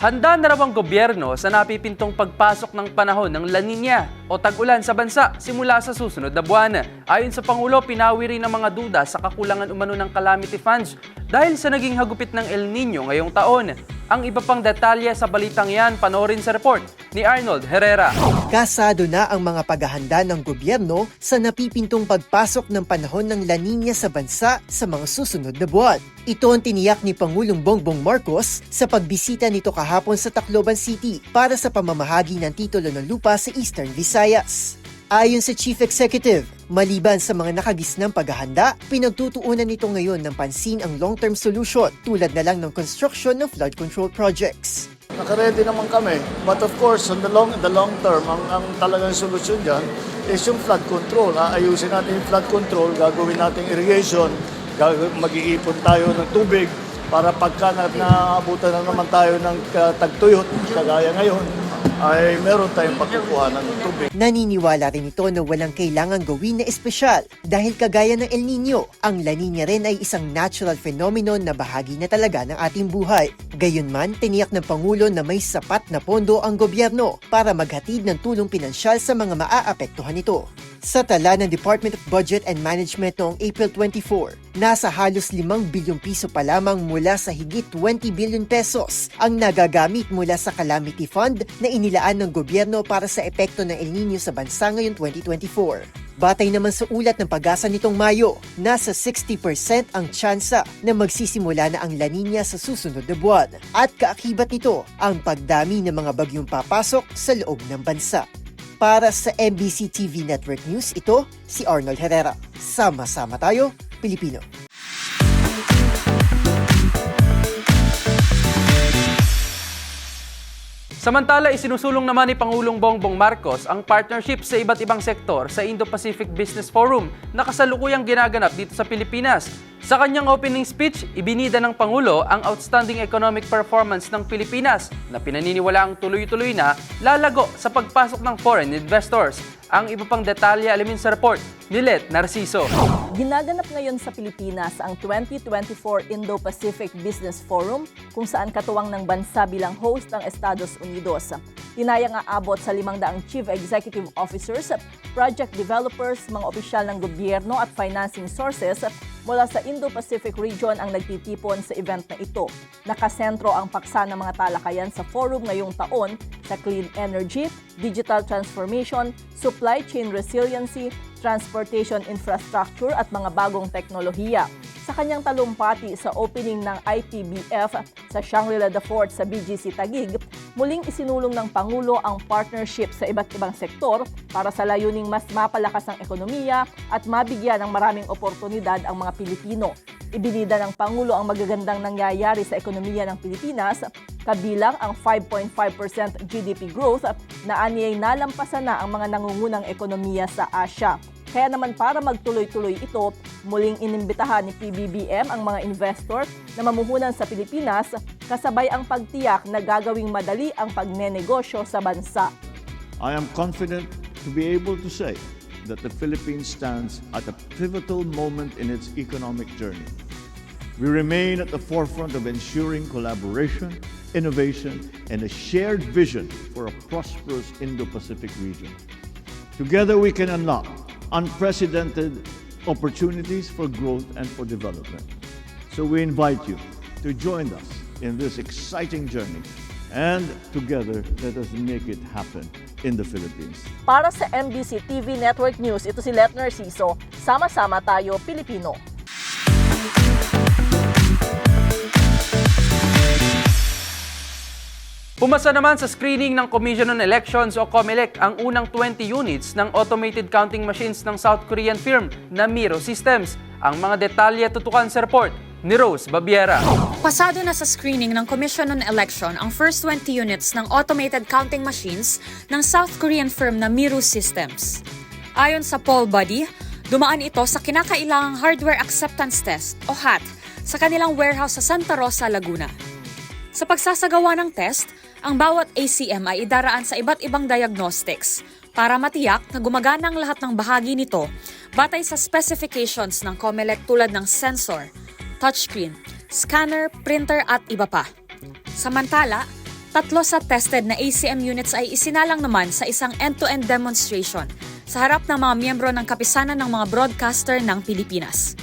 Handa na raw ang gobyerno sa napipintong pagpasok ng panahon ng La Nina o tag-ulan sa bansa simula sa susunod na buwan. Ayon sa Pangulo, pinawi rin ang mga duda sa kakulangan umano ng calamity funds dahil sa naging hagupit ng El Nino ngayong taon. Ang iba pang detalye sa balitang yan, panoorin sa report ni Arnold Herrera. Kasado na ang mga paghahanda ng gobyerno sa napipintong pagpasok ng panahon ng La Nina sa bansa sa mga susunod na buwan. Ito ang tiniyak ni Pangulong Bongbong Marcos sa pagbisita nito kahapon sa Tacloban City para sa pamamahagi ng titulo ng lupa sa Eastern Visayas. Ayon sa Chief Executive, maliban sa mga nakagisnang paghahanda, pinagtutuunan nito ngayon ng pansin ang long-term solution tulad na lang ng construction ng flood control projects. Nakaready naman kami. But of course, on the long, the long term, ang, ang talagang solusyon dyan is yung flood control. Ayusin natin yung flood control, gagawin natin irrigation, mag-iipon tayo ng tubig para pagka na, naabutan na naman tayo ng uh, tagtuyot, kagaya ngayon, ay meron tayong pagkukuha ng tubig. Naniniwala rin ito na walang kailangan gawin na espesyal dahil kagaya ng El Nino, ang La Nina rin ay isang natural phenomenon na bahagi na talaga ng ating buhay. Gayunman, tiniyak ng Pangulo na may sapat na pondo ang gobyerno para maghatid ng tulong pinansyal sa mga maaapektuhan nito. Sa tala ng Department of Budget and Management noong April 24, nasa halos 5 bilyong piso pa lamang mula sa higit 20 billion pesos ang nagagamit mula sa Calamity Fund na inilaan ng gobyerno para sa epekto ng El Nino sa bansa ngayong 2024. Batay naman sa ulat ng pag-asa nitong Mayo, nasa 60% ang tsansa na magsisimula na ang La Nina sa susunod na buwan at kaakibat nito ang pagdami ng mga bagyong papasok sa loob ng bansa. Para sa MBC TV Network News, ito si Arnold Herrera. Sama-sama tayo, Pilipino. Samantala, isinusulong naman ni Pangulong Bongbong Marcos ang partnership sa iba't ibang sektor sa Indo-Pacific Business Forum na kasalukuyang ginaganap dito sa Pilipinas. Sa kanyang opening speech, ibinida ng Pangulo ang outstanding economic performance ng Pilipinas na pinaniniwalaang tuloy-tuloy na lalago sa pagpasok ng foreign investors. Ang iba pang detalye alamin sa report ni Let Narciso. Ginaganap ngayon sa Pilipinas ang 2024 Indo-Pacific Business Forum kung saan katuwang ng bansa bilang host ang Estados Unidos. Tinayang aabot sa 500 Chief Executive Officers, project developers, mga opisyal ng gobyerno at financing sources mula sa Indo-Pacific region ang nagtitipon sa event na ito. Nakasentro ang paksa ng mga talakayan sa forum ngayong taon sa clean energy, digital transformation, supply chain resiliency, transportation infrastructure at mga bagong teknolohiya. Sa kanyang talumpati sa opening ng IPBF sa Shangri-La The Fort sa BGC Taguig, muling isinulong ng Pangulo ang partnership sa iba't ibang sektor para sa layuning mas mapalakas ang ekonomiya at mabigyan ng maraming oportunidad ang mga Pilipino. Ibinida ng Pangulo ang magagandang nangyayari sa ekonomiya ng Pilipinas, kabilang ang 5.5% GDP growth na aniyay nalampasan na ang mga nangungunang ekonomiya sa Asia. Kaya naman para magtuloy-tuloy ito, muling inimbitahan ni PBBM ang mga investor na mamuhunan sa Pilipinas kasabay ang pagtiyak na gagawing madali ang pagnenegosyo sa bansa. I am confident to be able to say that the Philippines stands at a pivotal moment in its economic journey. We remain at the forefront of ensuring collaboration innovation, and a shared vision for a prosperous Indo-Pacific region. Together we can unlock unprecedented opportunities for growth and for development. So we invite you to join us in this exciting journey and together let us make it happen in the Philippines. Para sa MBC TV Network News, ito si Letner Siso. Sama-sama tayo, Pilipino. Pumasa naman sa screening ng Commission on Elections o COMELEC ang unang 20 units ng automated counting machines ng South Korean firm na Miro Systems. Ang mga detalye tutukan sa report ni Rose Babiera. Pasado na sa screening ng Commission on Election ang first 20 units ng automated counting machines ng South Korean firm na Miru Systems. Ayon sa poll body, dumaan ito sa kinakailangang Hardware Acceptance Test o HAT sa kanilang warehouse sa Santa Rosa, Laguna. Sa pagsasagawa ng test, ang bawat ACM ay idaraan sa iba't ibang diagnostics para matiyak na gumagana ang lahat ng bahagi nito batay sa specifications ng COMELEC tulad ng sensor, touchscreen, scanner, printer at iba pa. Samantala, tatlo sa tested na ACM units ay isinalang naman sa isang end-to-end demonstration sa harap ng mga miyembro ng kapisanan ng mga broadcaster ng Pilipinas.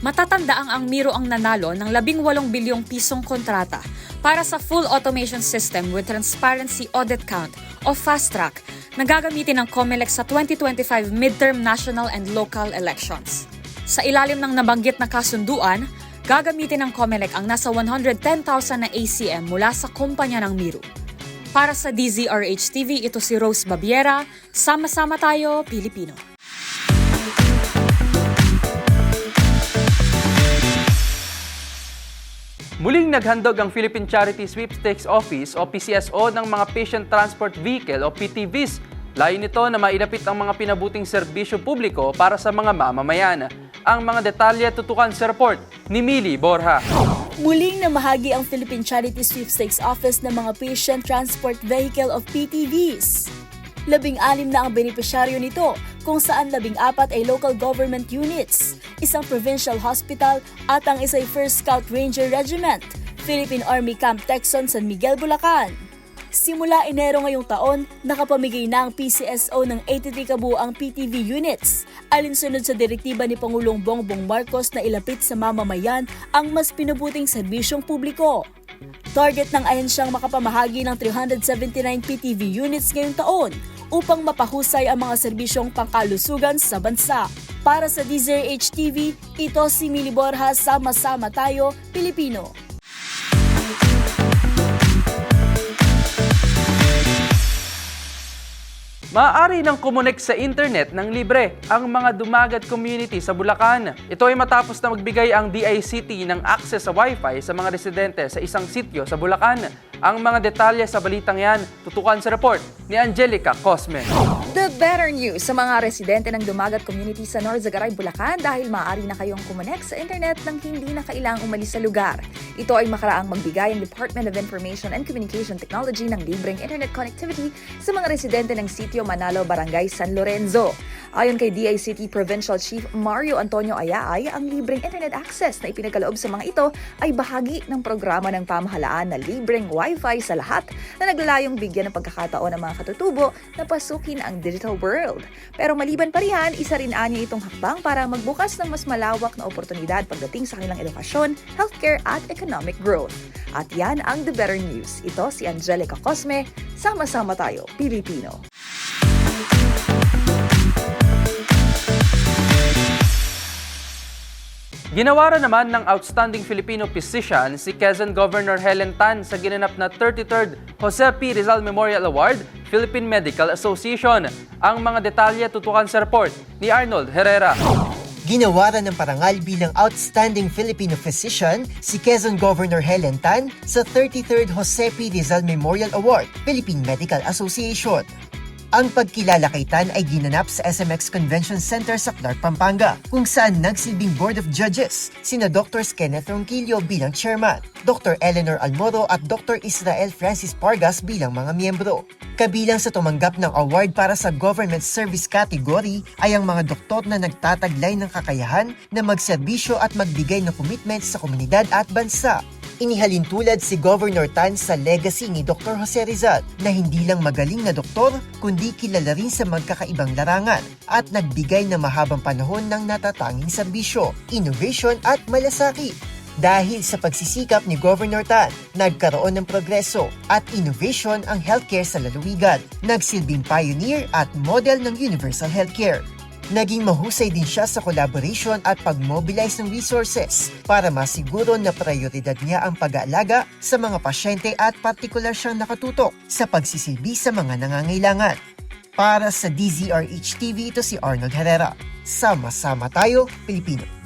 Matatandaang ang Miro ang nanalo ng 18 bilyong pisong kontrata para sa full automation system with transparency audit count o fast track na gagamitin ng COMELEC sa 2025 midterm national and local elections. Sa ilalim ng nabanggit na kasunduan, gagamitin ng COMELEC ang nasa 110,000 na ACM mula sa kumpanya ng Miro. Para sa DZRH TV, ito si Rose Babiera. Sama-sama tayo, Pilipino. Muling naghandog ang Philippine Charity Sweepstakes Office o PCSO ng mga Patient Transport Vehicle o PTVs. Layo nito na mailapit ang mga pinabuting serbisyo publiko para sa mga mamamayan. Ang mga detalye tutukan sa report ni Mili Borja. Muling namahagi ang Philippine Charity Sweepstakes Office ng mga Patient Transport Vehicle of PTVs. Labing-alim na ang benepisyaryo nito kung saan labing-apat ay local government units, isang provincial hospital at ang isa'y 1st Scout Ranger Regiment, Philippine Army Camp Texon San Miguel, Bulacan. Simula Enero ngayong taon, nakapamigay na ang PCSO ng 83 kabuang PTV units, alinsunod sa direktiba ni Pangulong Bongbong Marcos na ilapit sa mamamayan ang mas pinabuting serbisyong publiko. Target ng ahensyang makapamahagi ng 379 PTV units ngayong taon upang mapahusay ang mga serbisyong pangkalusugan sa bansa. Para sa DZRH TV, ito si Mili Borja, Sama-sama Tayo, Pilipino. Maaari nang kumunik sa internet ng libre ang mga dumagat community sa Bulacan. Ito ay matapos na magbigay ang DICT ng access sa Wi-Fi sa mga residente sa isang sityo sa Bulacan. Ang mga detalye sa balitang yan tutukan sa report ni Angelica Cosme. The better news sa mga residente ng Dumagat Community sa Norzagaray, Bulacan dahil maaari na kayong kumonek sa internet nang hindi na kailangang umalis sa lugar. Ito ay makaraang magbigay ang Department of Information and Communication Technology ng libreng internet connectivity sa mga residente ng Sitio Manalo, Barangay San Lorenzo. Ayon kay DICT Provincial Chief Mario Antonio Ayaay, ang libreng internet access na ipinagkaloob sa mga ito ay bahagi ng programa ng pamahalaan na libreng Wi-Fi sa lahat na naglalayong bigyan ng pagkakataon ng mga katutubo na pasukin ang digital world. Pero maliban pa riyan, isa rin anya itong hakbang para magbukas ng mas malawak na oportunidad pagdating sa kanilang edukasyon, healthcare at economic growth. At yan ang The Better News. Ito si Angelica Cosme. Sama-sama tayo, Pilipino. Ginawaran naman ng outstanding Filipino physician si Quezon Governor Helen Tan sa ginanap na 33rd Jose P. Rizal Memorial Award, Philippine Medical Association. Ang mga detalye tutukan sa report ni Arnold Herrera. Ginawaran ng parangal bilang Outstanding Filipino Physician si Quezon Governor Helen Tan sa 33rd Jose P. Rizal Memorial Award, Philippine Medical Association. Ang pagkilala kay Tan ay ginanap sa SMX Convention Center sa Clark, Pampanga, kung saan nagsilbing Board of Judges sina Dr. Kenneth Ronquillo bilang chairman, Dr. Eleanor Almoro at Dr. Israel Francis Pargas bilang mga miyembro. Kabilang sa tumanggap ng award para sa government service category ay ang mga doktor na nagtataglay ng kakayahan na magserbisyo at magbigay ng commitment sa komunidad at bansa. Inihalin tulad si Governor Tan sa legacy ni Dr. Jose Rizal na hindi lang magaling na doktor kundi kilala rin sa magkakaibang larangan at nagbigay ng mahabang panahon ng natatanging serbisyo, innovation at malasakit. Dahil sa pagsisikap ni Governor Tan, nagkaroon ng progreso at innovation ang healthcare sa lalawigan. Nagsilbing pioneer at model ng universal healthcare. Naging mahusay din siya sa collaboration at pag-mobilize ng resources para masiguro na prioridad niya ang pag-aalaga sa mga pasyente at partikular siyang nakatutok sa pagsisilbi sa mga nangangailangan. Para sa DZRH TV, ito si Arnold Herrera. Sama-sama tayo, Pilipino.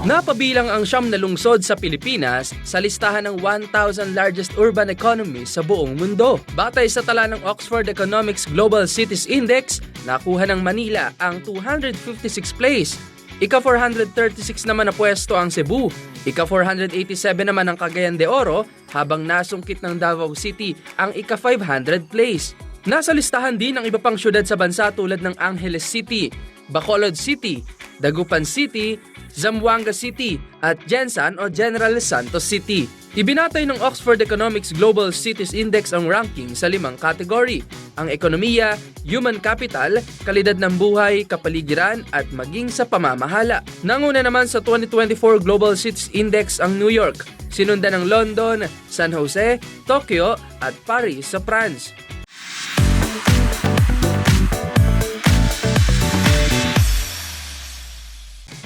Napabilang ang siyam na lungsod sa Pilipinas sa listahan ng 1,000 largest urban economies sa buong mundo. Batay sa tala ng Oxford Economics Global Cities Index, nakuha ng Manila ang 256 place. Ika-436 naman na pwesto ang Cebu. Ika-487 naman ang Cagayan de Oro, habang nasungkit ng Davao City ang ika-500 place. Nasa listahan din ang iba pang syudad sa bansa tulad ng Angeles City, Bacolod City, Dagupan City, Zamboanga City at Jensan o General Santos City. Ibinatay ng Oxford Economics Global Cities Index ang ranking sa limang kategory, ang ekonomiya, human capital, kalidad ng buhay, kapaligiran at maging sa pamamahala. Nanguna naman sa 2024 Global Cities Index ang New York, sinundan ng London, San Jose, Tokyo at Paris sa France.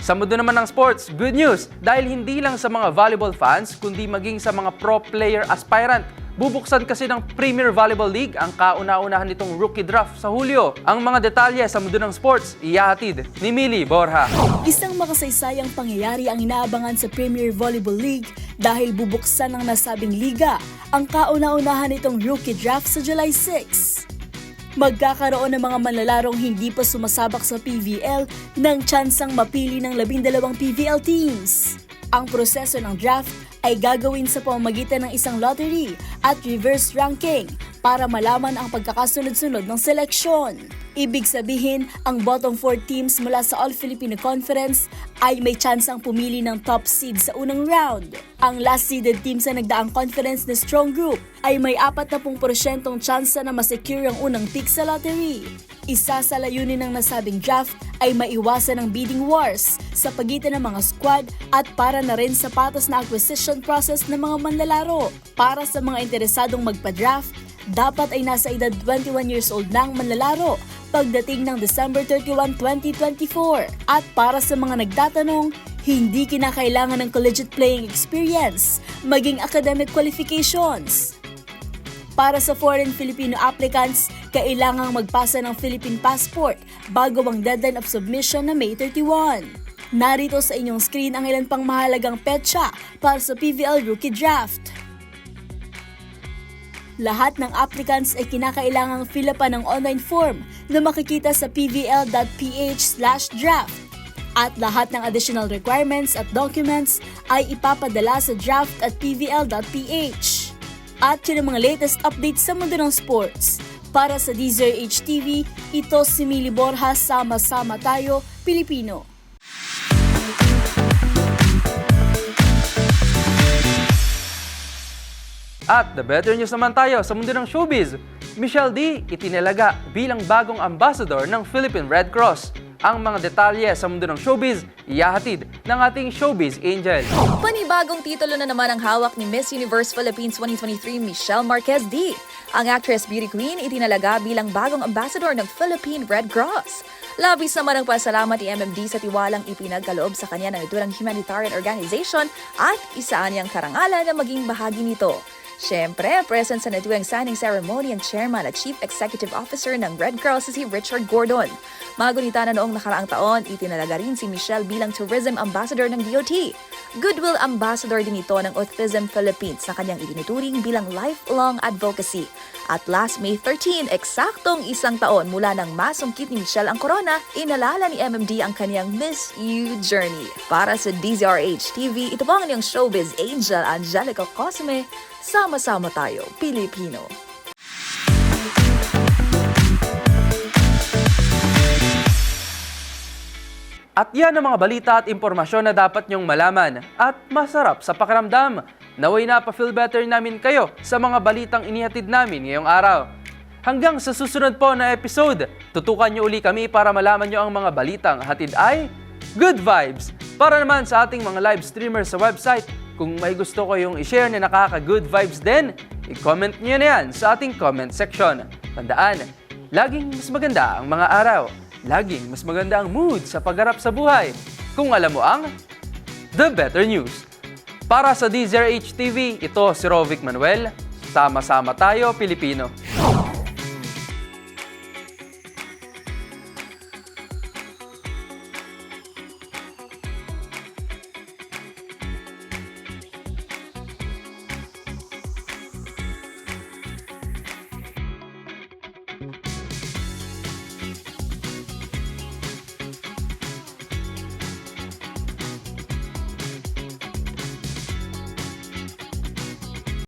Sa mundo naman ng sports, good news! Dahil hindi lang sa mga volleyball fans, kundi maging sa mga pro player aspirant. Bubuksan kasi ng Premier Volleyball League ang kauna-unahan nitong rookie draft sa Hulyo. Ang mga detalye sa mundo ng sports, iyahatid ni Mili Borja. Isang makasaysayang pangyayari ang inaabangan sa Premier Volleyball League dahil bubuksan ng nasabing liga ang kauna-unahan nitong rookie draft sa July 6. Magkakaroon ng mga manlalarong hindi pa sumasabak sa PVL ng tsansang mapili ng labindalawang PVL teams. Ang proseso ng draft ay gagawin sa pamamagitan ng isang lottery at reverse ranking para malaman ang pagkakasunod-sunod ng seleksyon. Ibig sabihin, ang bottom 4 teams mula sa All-Filipino Conference ay may tsansang pumili ng top seed sa unang round. Ang last seeded team sa nagdaang conference na Strong Group ay may 40% tsansa na masecure ang unang pick sa lottery. Isa sa layunin ng nasabing draft ay maiwasan ang bidding wars sa pagitan ng mga squad at para na rin sa patas na acquisition process ng mga manlalaro. Para sa mga interesadong magpa-draft, dapat ay nasa edad 21 years old na ang manlalaro pagdating ng December 31, 2024. At para sa mga nagtatanong, hindi kinakailangan ng collegiate playing experience, maging academic qualifications. Para sa foreign Filipino applicants, kailangang magpasa ng Philippine passport bago ang deadline of submission na May 31. Narito sa inyong screen ang ilan pang mahalagang petsa para sa PVL Rookie Draft. Lahat ng applicants ay kinakailangang fill up ng online form na makikita sa pvl.ph/draft. At lahat ng additional requirements at documents ay ipapadala sa draft at pvl.ph. At yun ang mga latest updates sa mundo ng sports. Para sa DZRH TV, ito si Mili Borja, sama-sama tayo, Pilipino. At the better news naman tayo sa mundo ng showbiz. Michelle D. itinalaga bilang bagong ambassador ng Philippine Red Cross. Ang mga detalye sa mundo ng showbiz, iyahatid ng ating showbiz angel. Panibagong titulo na naman ang hawak ni Miss Universe Philippines 2023 Michelle Marquez D. Ang actress beauty queen itinalaga bilang bagong ambassador ng Philippine Red Cross. Labis naman ang pasalamat ni MMD sa tiwalang ipinagkaloob sa kanya ng naturang humanitarian organization at isa niyang karangalan na maging bahagi nito. Siyempre, present sa natuwang signing ceremony ang chairman at chief executive officer ng Red Cross si Richard Gordon. Magunita na noong nakaraang taon, itinalaga rin si Michelle bilang tourism ambassador ng DOT. Goodwill ambassador din ito ng Autism Philippines na kanyang itinuturing bilang lifelong advocacy. At last May 13, eksaktong isang taon mula nang masungkit ni Michelle ang corona, inalala ni MMD ang kanyang Miss You journey. Para sa DZRH TV, ito po ang inyong showbiz angel Angelica Cosme. Sama-sama tayo, Pilipino. At yan ang mga balita at impormasyon na dapat nyong malaman at masarap sa pakiramdam. Naway na pa-feel better namin kayo sa mga balitang inihatid namin ngayong araw. Hanggang sa susunod po na episode, tutukan nyo uli kami para malaman nyo ang mga balitang hatid ay Good Vibes! Para naman sa ating mga live streamers sa website, kung may gusto ko yung i-share na nakaka-good vibes din, i-comment nyo na yan sa ating comment section. Tandaan, laging mas maganda ang mga araw. Laging mas maganda ang mood sa pagharap sa buhay. Kung alam mo ang The Better News. Para sa DZRH TV, ito si Rovic Manuel. Sama-sama tayo, Pilipino.